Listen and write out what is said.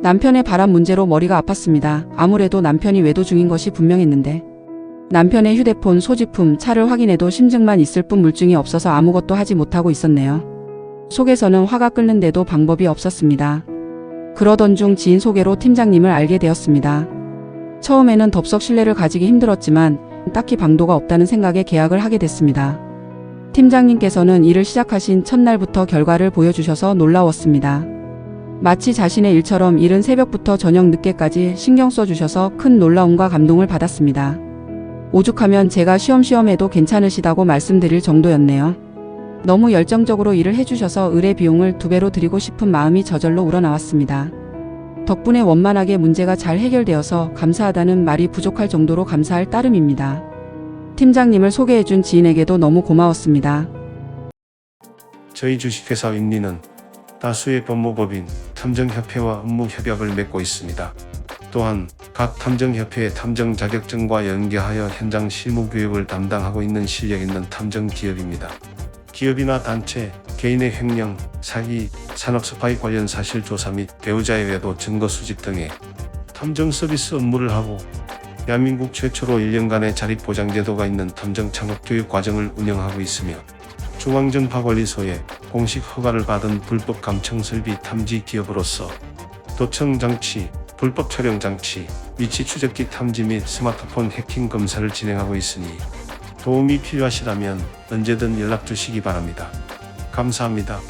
남편의 바람 문제로 머리가 아팠습니다. 아무래도 남편이 외도 중인 것이 분명했는데 남편의 휴대폰, 소지품, 차를 확인해도 심증만 있을 뿐 물증이 없어서 아무것도 하지 못하고 있었네요. 속에서는 화가 끓는데도 방법이 없었습니다. 그러던 중 지인 소개로 팀장님을 알게 되었습니다. 처음에는 덥석 신뢰를 가지기 힘들었지만 딱히 방도가 없다는 생각에 계약을 하게 됐습니다. 팀장님께서는 일을 시작하신 첫날부터 결과를 보여주셔서 놀라웠습니다. 마치 자신의 일처럼 이른 새벽부터 저녁 늦게까지 신경 써주셔서 큰 놀라움과 감동을 받았습니다. 오죽하면 제가 쉬엄쉬엄 해도 괜찮으시다고 말씀드릴 정도였네요. 너무 열정적으로 일을 해주셔서 의뢰 비용을 두 배로 드리고 싶은 마음이 저절로 우러나왔습니다. 덕분에 원만하게 문제가 잘 해결되어서 감사하다는 말이 부족할 정도로 감사할 따름입니다. 팀장님을 소개해준 지인에게도 너무 고마웠습니다. 저희 주식회사 윈리는 다수의 법무법인 탐정협회와 업무 협약을 맺고 있습니다. 또한 각 탐정협회의 탐정 자격증과 연계하여 현장 실무 교육을 담당하고 있는 실력 있는 탐정 기업입니다. 기업이나 단체, 개인의 횡령, 사기, 산업 스파이 관련 사실 조사 및 배우자의 외도 증거 수집 등의 탐정 서비스 업무를 하고 대한민국 최초로 1년간의 자립 보장 제도가 있는 탐정 창업 교육 과정을 운영하고 있으며 중앙전파관리소에 공식 허가를 받은 불법 감청 설비 탐지 기업으로서 도청 장치, 불법 촬영 장치, 위치 추적기 탐지 및 스마트폰 해킹 검사를 진행하고 있으니 도움이 필요하시다면 언제든 연락 주시기 바랍니다. 감사합니다.